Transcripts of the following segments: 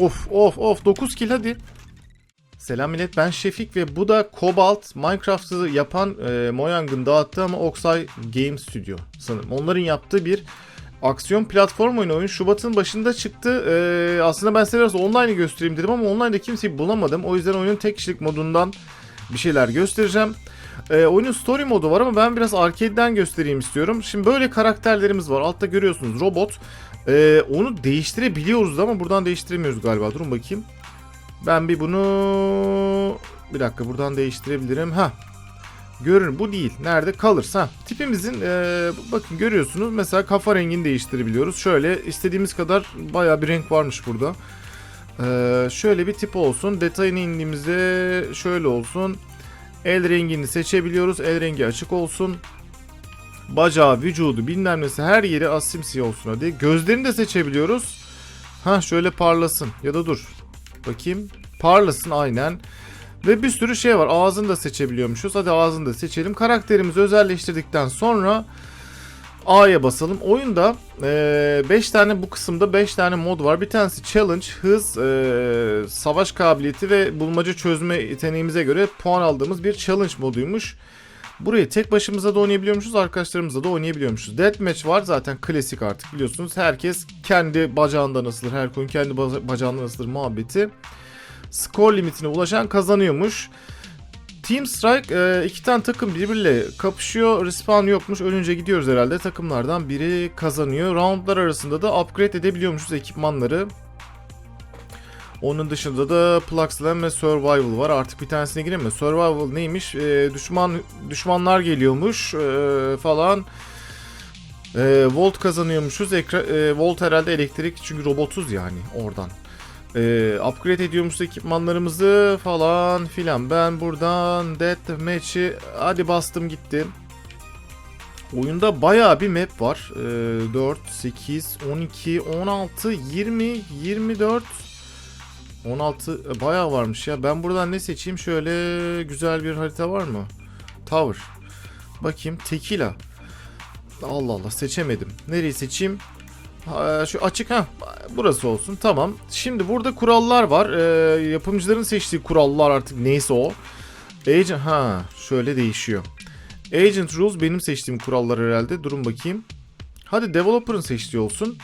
Of of of 9 kill hadi. Selam millet ben Şefik ve bu da Cobalt Minecraft'ı yapan e, Mojang'ın dağıttığı ama Oxide Game Studio sanırım. Onların yaptığı bir aksiyon platform oyunu oyun Şubat'ın başında çıktı. E, aslında ben size biraz online göstereyim dedim ama online'da kimseyi bulamadım. O yüzden oyunun tek kişilik modundan bir şeyler göstereceğim. E, oyunun story modu var ama ben biraz arcade'den göstereyim istiyorum. Şimdi böyle karakterlerimiz var. Altta görüyorsunuz robot. E, onu değiştirebiliyoruz ama buradan değiştiremiyoruz galiba. Durun bakayım. Ben bir bunu bir dakika buradan değiştirebilirim. Ha. Görün bu değil. Nerede kalırsa. Tipimizin e, bakın görüyorsunuz mesela kafa rengini değiştirebiliyoruz. Şöyle istediğimiz kadar bayağı bir renk varmış burada. E, şöyle bir tip olsun. Detayını indiğimizde şöyle olsun. El rengini seçebiliyoruz. El rengi açık olsun. Bacağı, vücudu, bilmem nesi her yeri asimsiyah olsun hadi. Gözlerini de seçebiliyoruz. Ha şöyle parlasın. Ya da dur. Bakayım. Parlasın aynen. Ve bir sürü şey var. Ağzını da seçebiliyormuşuz. Hadi ağzını da seçelim. Karakterimizi özelleştirdikten sonra A'ya basalım. Oyunda 5 tane bu kısımda 5 tane mod var. Bir tanesi challenge, hız, eee, savaş kabiliyeti ve bulmaca çözme yeteneğimize göre puan aldığımız bir challenge moduymuş. Burayı tek başımıza da oynayabiliyormuşuz, arkadaşlarımızla da oynayabiliyormuşuz. Deathmatch var zaten klasik artık biliyorsunuz. Herkes kendi bacağından asılır, her koyun kendi baca- bacağından asılır muhabbeti. Skor limitine ulaşan kazanıyormuş. Team Strike e, iki tane takım birbiriyle kapışıyor. Respawn yokmuş. Ölünce gidiyoruz herhalde. Takımlardan biri kazanıyor. Roundlar arasında da upgrade edebiliyormuşuz ekipmanları. Onun dışında da Plug Slam ve Survival var. Artık bir tanesine gireyim mi? Survival neymiş? E, düşman düşmanlar geliyormuş e, falan. E, Volt kazanıyormuşuz. Ekra, e, Volt herhalde elektrik çünkü robotuz yani oradan. Ee, upgrade ediyormuş ekipmanlarımızı falan filan. Ben buradan Deathmatch'i hadi bastım gitti. Oyunda bayağı bir map var. Ee, 4, 8, 12, 16, 20, 24, 16 e, bayağı varmış ya. Ben buradan ne seçeyim? Şöyle güzel bir harita var mı? Tower. Bakayım. Tequila. Allah Allah seçemedim. Nereyi seçeyim? Ha, şu açık ha burası olsun tamam. Şimdi burada kurallar var. Ee, yapımcıların seçtiği kurallar artık neyse o. Agent ha şöyle değişiyor. Agent rules benim seçtiğim kurallar herhalde. Durun bakayım. Hadi developer'ın seçtiği olsun.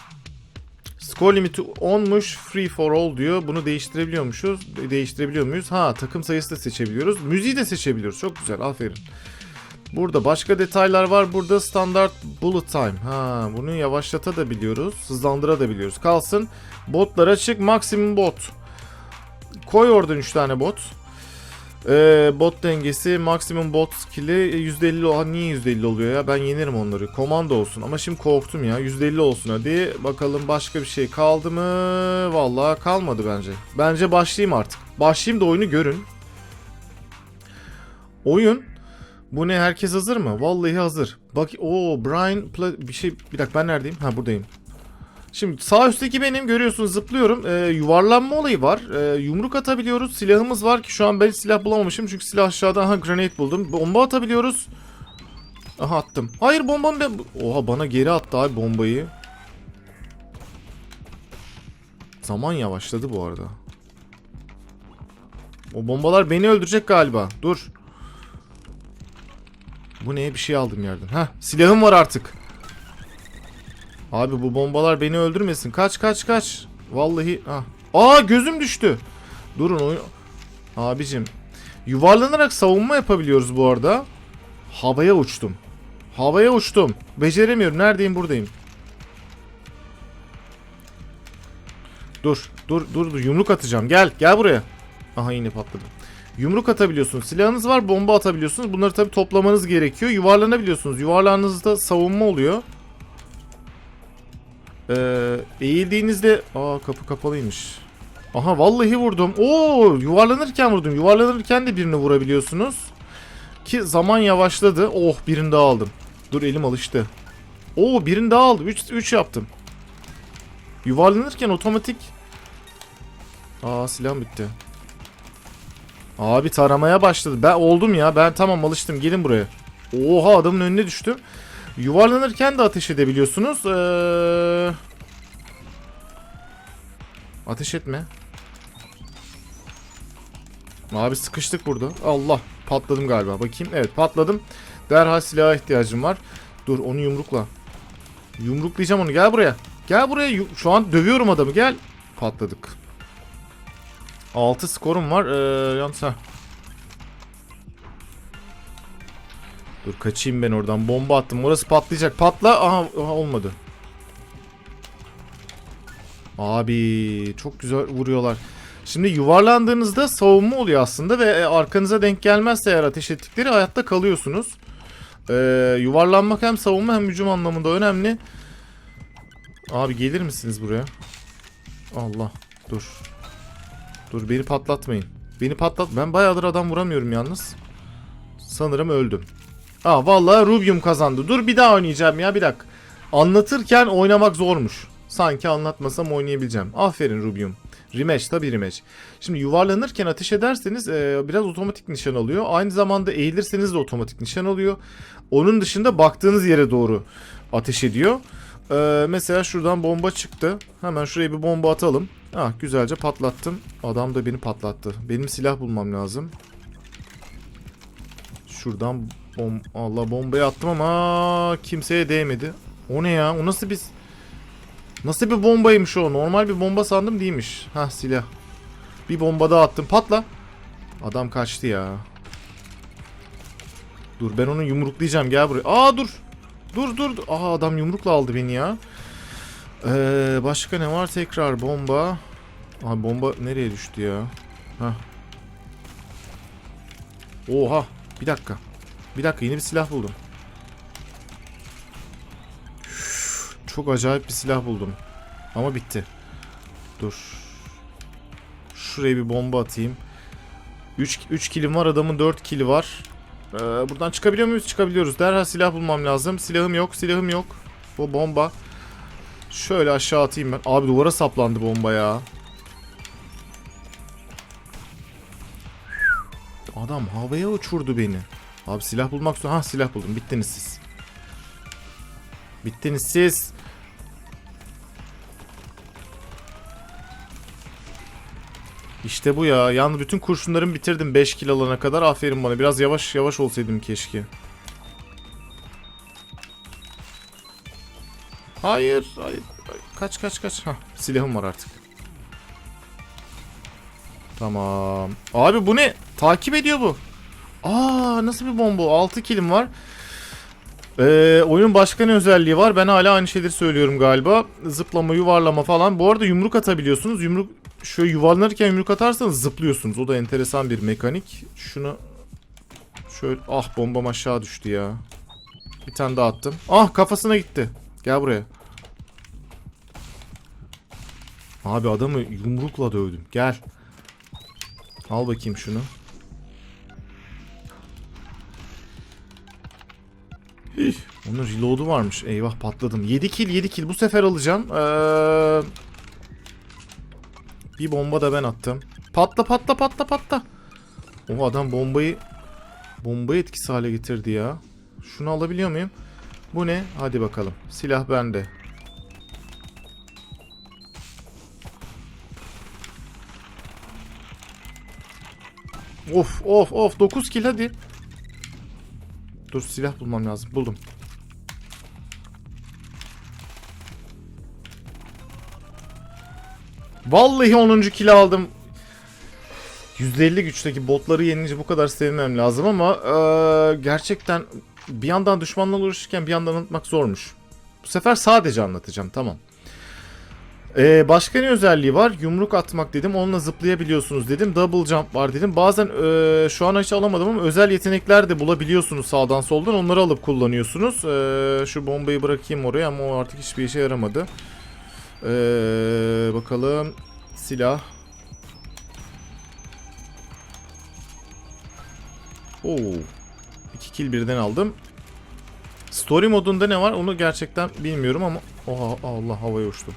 Score limiti 10'muş. Free for all diyor. Bunu değiştirebiliyormuşuz. Değiştirebiliyor muyuz? Ha takım sayısı da seçebiliyoruz. Müziği de seçebiliyoruz. Çok güzel. Aferin. Burada başka detaylar var. Burada standart bullet time. Ha, bunu yavaşlata da biliyoruz. Hızlandıra da biliyoruz. Kalsın. Botlar açık. Maksimum bot. Koy oradan 3 tane bot. Ee, bot dengesi maksimum bot skill'i %50 o- niye %50 oluyor ya? Ben yenirim onları. Komando olsun. Ama şimdi korktum ya. %50 olsun hadi. Bakalım başka bir şey kaldı mı? Vallahi kalmadı bence. Bence başlayayım artık. Başlayayım da oyunu görün. Oyun. Bu ne? Herkes hazır mı? Vallahi hazır. Bak o Brian Pla- bir şey bir dakika ben neredeyim? Ha buradayım. Şimdi sağ üstteki benim görüyorsunuz zıplıyorum. Ee, yuvarlanma olayı var. Ee, yumruk atabiliyoruz. Silahımız var ki şu an ben silah bulamamışım çünkü silah aşağıda. Aha grenade buldum. Bomba atabiliyoruz. Aha attım. Hayır bombam ben... Oha bana geri attı abi bombayı. Zaman yavaşladı bu arada. O bombalar beni öldürecek galiba. Dur. Bu ne? Bir şey aldım yerden. Heh silahım var artık. Abi bu bombalar beni öldürmesin. Kaç kaç kaç. Vallahi ah. Aa gözüm düştü. Durun oyun. Abicim. Yuvarlanarak savunma yapabiliyoruz bu arada. Havaya uçtum. Havaya uçtum. Beceremiyorum. Neredeyim? Buradayım. Dur. Dur dur dur. Yumruk atacağım. Gel. Gel buraya. Aha yine patladı. Yumruk atabiliyorsunuz. Silahınız var, bomba atabiliyorsunuz. Bunları tabii toplamanız gerekiyor. Yuvarlanabiliyorsunuz. Yuvarlandığınızda savunma oluyor. Ee, eğildiğinizde... Aa kapı kapalıymış. Aha vallahi vurdum. Oo yuvarlanırken vurdum. Yuvarlanırken de birini vurabiliyorsunuz. Ki zaman yavaşladı. Oh birini daha aldım. Dur elim alıştı. Oo birini daha aldım. 3 3 yaptım. Yuvarlanırken otomatik Aa silahım bitti. Abi taramaya başladı. Ben oldum ya. Ben tamam alıştım. Gelin buraya. Oha adamın önüne düştüm. Yuvarlanırken de ateş edebiliyorsunuz. Ee... Ateş etme. Abi sıkıştık burada. Allah patladım galiba. Bakayım. Evet patladım. Derhal silaha ihtiyacım var. Dur onu yumrukla. Yumruklayacağım onu. Gel buraya. Gel buraya. Şu an dövüyorum adamı. Gel. Patladık. 6 skorum var. Ee, yalnız ha. Dur kaçayım ben oradan. Bomba attım. Orası patlayacak. Patla. Aha, aha olmadı. Abi çok güzel vuruyorlar. Şimdi yuvarlandığınızda savunma oluyor aslında ve e, arkanıza denk gelmezse eğer ateş ettikleri hayatta kalıyorsunuz. Ee, yuvarlanmak hem savunma hem hücum anlamında önemli. Abi gelir misiniz buraya? Allah dur. Dur beni patlatmayın. Beni patlat. Ben bayağıdır adam vuramıyorum yalnız. Sanırım öldüm. Aa vallahi Rubium kazandı. Dur bir daha oynayacağım ya bir dakika. Anlatırken oynamak zormuş. Sanki anlatmasam oynayabileceğim. Aferin Rubium. Rematch tabi rematch. Şimdi yuvarlanırken ateş ederseniz e, biraz otomatik nişan alıyor. Aynı zamanda eğilirseniz de otomatik nişan alıyor. Onun dışında baktığınız yere doğru ateş ediyor. E, mesela şuradan bomba çıktı. Hemen şuraya bir bomba atalım. Ah güzelce patlattım. Adam da beni patlattı. Benim silah bulmam lazım. Şuradan bom Allah bombayı attım ama kimseye değmedi. O ne ya? O nasıl bir Nasıl bir bombaymış o? Normal bir bomba sandım değilmiş. Hah silah. Bir bomba daha attım. Patla. Adam kaçtı ya. Dur ben onu yumruklayacağım. Gel buraya. Aa dur. Dur dur. Aa adam yumrukla aldı beni ya. Ee, başka ne var? Tekrar bomba. Abi bomba nereye düştü ya? Hah. Oha. Bir dakika. Bir dakika yeni bir silah buldum. Çok acayip bir silah buldum. Ama bitti. Dur. Şuraya bir bomba atayım. 3 3 kilim var adamın 4 kili var. Ee, buradan çıkabiliyor muyuz? Çıkabiliyoruz. Derhal silah bulmam lazım. Silahım yok, silahım yok. Bu bomba. Şöyle aşağı atayım ben. Abi duvara saplandı bomba ya. Adam havaya uçurdu beni. Abi silah bulmak zor. Ha silah buldum. Bittiniz siz. Bittiniz siz. İşte bu ya. Yalnız bütün kurşunlarımı bitirdim 5 kill alana kadar. Aferin bana. Biraz yavaş yavaş olsaydım keşke. Hayır. hayır. Kaç kaç kaç. Hah, silahım var artık. Tamam. Abi bu ne? Takip ediyor bu. Aa nasıl bir bomba? 6 kilim var. Ee, oyunun başka ne özelliği var? Ben hala aynı şeyleri söylüyorum galiba. Zıplama, yuvarlama falan. Bu arada yumruk atabiliyorsunuz. Yumruk şöyle yuvarlanırken yumruk atarsanız zıplıyorsunuz. O da enteresan bir mekanik. Şunu şöyle ah bombam aşağı düştü ya. Bir tane daha attım. Ah kafasına gitti. Gel buraya. Abi adamı yumrukla dövdüm. Gel. Al bakayım şunu. Onun reload'u varmış. Eyvah patladım. 7 kill 7 kill. Bu sefer alacağım. Ee, bir bomba da ben attım. Patla patla patla patla. O adam bombayı bombayı etkisiz hale getirdi ya. Şunu alabiliyor muyum? Bu ne? Hadi bakalım. Silah bende. Of of of 9 kill hadi. Dur silah bulmam lazım. Buldum. Vallahi 10. kill aldım. %50 güçteki botları yenince bu kadar sevmem lazım ama eee, gerçekten bir yandan düşmanla uğraşırken bir yandan anlatmak zormuş. Bu sefer sadece anlatacağım tamam. Ee, başka ne özelliği var? Yumruk atmak dedim. Onunla zıplayabiliyorsunuz dedim. Double jump var dedim. Bazen ee, şu an hiç alamadım ama özel yetenekler de bulabiliyorsunuz sağdan soldan. Onları alıp kullanıyorsunuz. Ee, şu bombayı bırakayım oraya ama o artık hiçbir işe yaramadı. Ee, bakalım. Silah. Oo. 2 kill birden aldım. Story modunda ne var onu gerçekten bilmiyorum ama oha Allah havaya uçtum.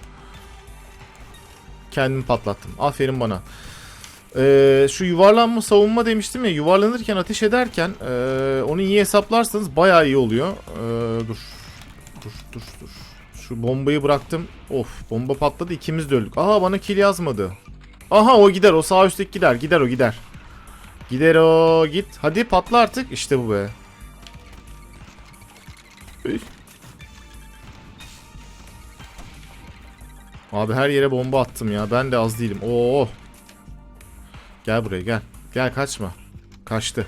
Kendimi patlattım. Aferin bana. Ee, şu yuvarlanma savunma demiştim ya yuvarlanırken ateş ederken ee, onu iyi hesaplarsanız bayağı iyi oluyor. Ee, dur. Dur dur dur. Şu bombayı bıraktım. Of bomba patladı ikimiz de öldük. Aha bana kill yazmadı. Aha o gider o sağ üstteki gider. Gider o gider. Gider o git. Hadi patla artık. İşte bu be. Abi her yere bomba attım ya. Ben de az değilim. Oo. Gel buraya gel. Gel kaçma. Kaçtı.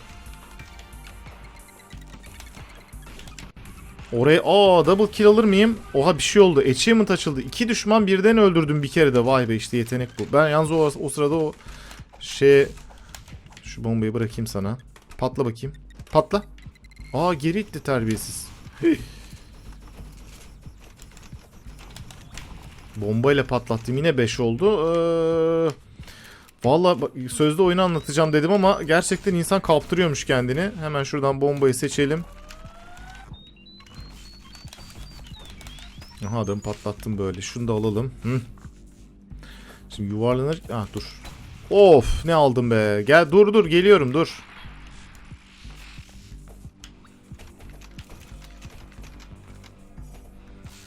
Oraya aa double kill alır mıyım? Oha bir şey oldu. Achievement açıldı. İki düşman birden öldürdüm bir kere de. Vay be işte yetenek bu. Ben yalnız o, o sırada o şey şu bombayı bırakayım sana. Patla bakayım. Patla. Aa geri itti terbiyesiz. Bombayla patlattım. Yine 5 oldu. Ee, Valla sözde oyunu anlatacağım dedim ama gerçekten insan kaptırıyormuş kendini. Hemen şuradan bombayı seçelim. Aha adamı patlattım böyle. Şunu da alalım. Hı. Şimdi yuvarlanır. Ah dur. Of ne aldım be. Gel dur dur geliyorum dur.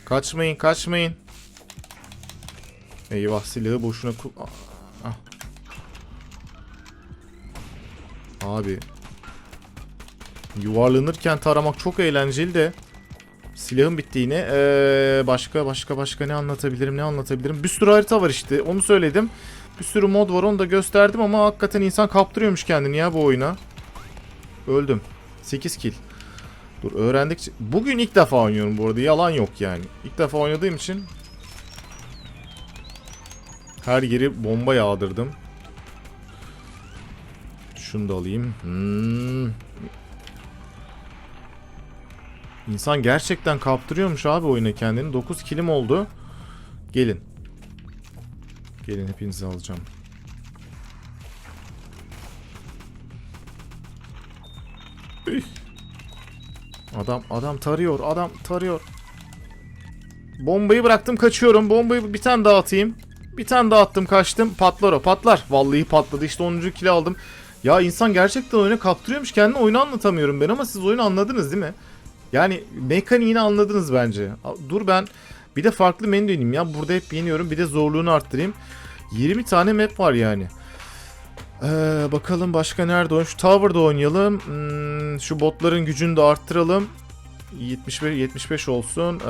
Kaçmayın kaçmayın. Eyvah silahı boşuna kul... Ah. Abi. Yuvarlanırken taramak çok eğlenceli de. Silahım bitti. Ee, başka başka başka ne anlatabilirim ne anlatabilirim. Bir sürü harita var işte onu söyledim. Bir sürü mod var onu da gösterdim ama hakikaten insan kaptırıyormuş kendini ya bu oyuna. Öldüm. 8 kill. Dur öğrendikçe... Bugün ilk defa oynuyorum bu arada yalan yok yani. İlk defa oynadığım için her yeri bomba yağdırdım. Şunu da alayım. Hmm. İnsan gerçekten kaptırıyormuş abi oyuna kendini. 9 kilim oldu. Gelin. Gelin hepinizi alacağım. Adam adam tarıyor. Adam tarıyor. Bombayı bıraktım kaçıyorum. Bombayı bir tane daha atayım. Bir tane daha attım kaçtım. Patlar o patlar. Vallahi patladı. İşte 10. kilo aldım. Ya insan gerçekten oyunu kaptırıyormuş. Kendini oyunu anlatamıyorum ben ama siz oyunu anladınız değil mi? Yani mekaniğini anladınız bence. Dur ben bir de farklı menü deneyeyim ya. Burada hep yeniyorum. Bir de zorluğunu arttırayım. 20 tane map var yani. Ee, bakalım başka nerede oynayalım? Şu Tower'da oynayalım. Hmm, şu botların gücünü de arttıralım. 75 75 olsun. Ee,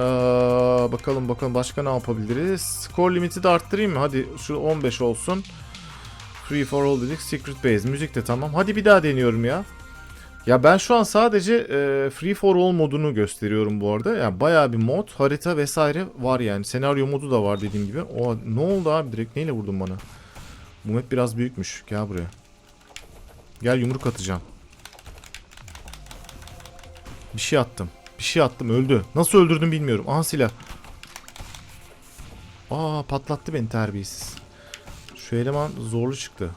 bakalım bakalım başka ne yapabiliriz? Score limiti de arttırayım mı? Hadi şu 15 olsun. Free for all dedik. Secret base. Müzik de tamam. Hadi bir daha deniyorum ya. Ya ben şu an sadece e, Free for All modunu gösteriyorum bu arada. Yani bayağı bir mod, harita vesaire var yani. Senaryo modu da var dediğim gibi. O ne oldu abi direkt neyle vurdun bana? Bu map biraz büyükmüş. Gel buraya. Gel yumruk atacağım. Bir şey attım. Bir şey attım öldü. Nasıl öldürdüm bilmiyorum. Aha silah. Aa patlattı beni terbiyesiz. Şu eleman zorlu çıktı.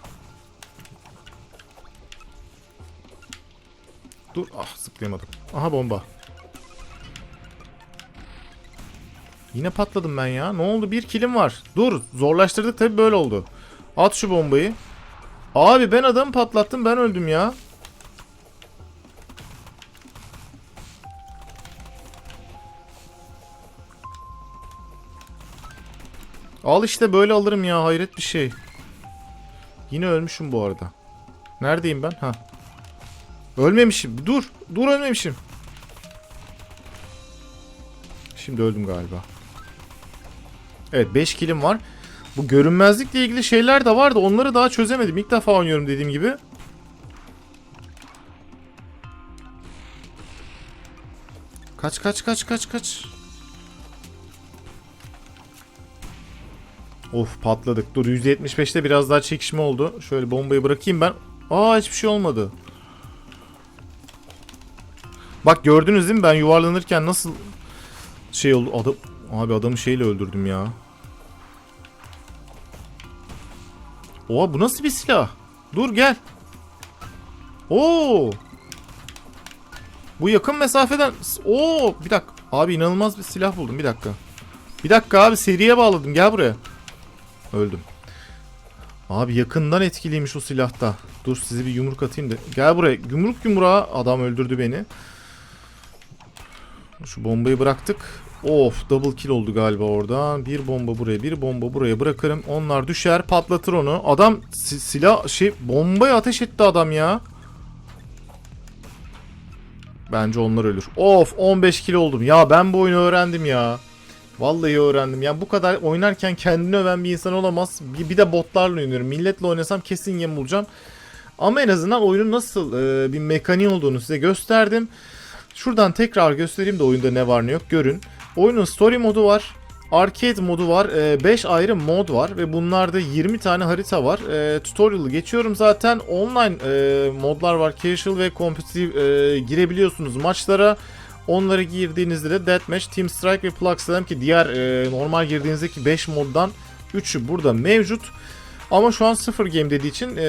Dur. Ah zıplayamadım. Aha bomba. Yine patladım ben ya. Ne oldu? Bir kilim var. Dur. Zorlaştırdık tabi böyle oldu. At şu bombayı. Abi ben adamı patlattım. Ben öldüm ya. Al işte böyle alırım ya. Hayret bir şey. Yine ölmüşüm bu arada. Neredeyim ben? Ha. Ölmemişim. Dur. Dur ölmemişim. Şimdi öldüm galiba. Evet 5 kilim var. Bu görünmezlikle ilgili şeyler de vardı. Onları daha çözemedim. İlk defa oynuyorum dediğim gibi. Kaç kaç kaç kaç kaç. Of patladık. Dur %75'te biraz daha çekişme oldu. Şöyle bombayı bırakayım ben. Aa hiçbir şey olmadı. Bak gördünüz değil mi ben yuvarlanırken nasıl şey oldu adam abi adamı şeyle öldürdüm ya. Oha bu nasıl bir silah? Dur gel. Oo. Bu yakın mesafeden Oo bir dakika. Abi inanılmaz bir silah buldum bir dakika. Bir dakika abi seriye bağladım gel buraya. Öldüm. Abi yakından etkiliymiş o silahta. Dur size bir yumruk atayım da. Gel buraya. Yumruk yumruğa adam öldürdü beni. Şu bombayı bıraktık. Of double kill oldu galiba orada. Bir bomba buraya bir bomba buraya bırakırım. Onlar düşer patlatır onu. Adam si- silah şey bombaya ateş etti adam ya. Bence onlar ölür. Of 15 kill oldum. Ya ben bu oyunu öğrendim ya. Vallahi öğrendim. Ya bu kadar oynarken kendini öven bir insan olamaz. Bir, bir de botlarla oynuyorum. Milletle oynasam kesin yem bulacağım. Ama en azından oyunun nasıl e, bir mekaniği olduğunu size gösterdim. Şuradan tekrar göstereyim de oyunda ne var ne yok görün. Oyunun story modu var. Arcade modu var. 5 ayrı mod var ve bunlarda 20 tane harita var. E, tutorial'ı geçiyorum zaten. Online e, modlar var. Casual ve competitive e, girebiliyorsunuz maçlara. Onları girdiğinizde de Deathmatch, Team Strike ve Plug Slam ki diğer e, normal girdiğinizdeki 5 moddan 3'ü burada mevcut. Ama şu an 0 game dediği için e,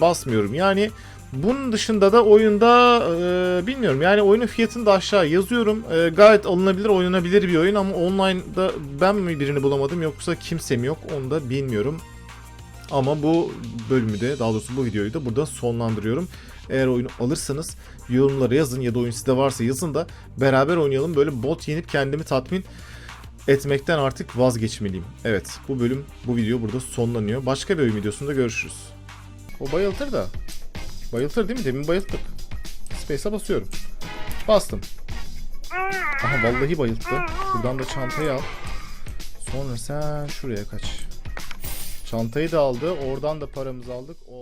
basmıyorum. Yani bunun dışında da oyunda e, bilmiyorum yani oyunun fiyatını da aşağı yazıyorum. E, gayet alınabilir, oynanabilir bir oyun ama online'da ben mi birini bulamadım yoksa kimse mi yok onu da bilmiyorum. Ama bu bölümü de daha doğrusu bu videoyu da burada sonlandırıyorum. Eğer oyunu alırsanız yorumlara yazın ya da oyun sizde varsa yazın da beraber oynayalım. Böyle bot yenip kendimi tatmin etmekten artık vazgeçmeliyim. Evet bu bölüm bu video burada sonlanıyor. Başka bir oyun videosunda görüşürüz. O bayıltır da. Bayıltır değil mi? Demin bayılttık. Space'a basıyorum. Bastım. Aha vallahi bayılttı. Şuradan da çantayı al. Sonra sen şuraya kaç. Çantayı da aldı. Oradan da paramızı aldık. O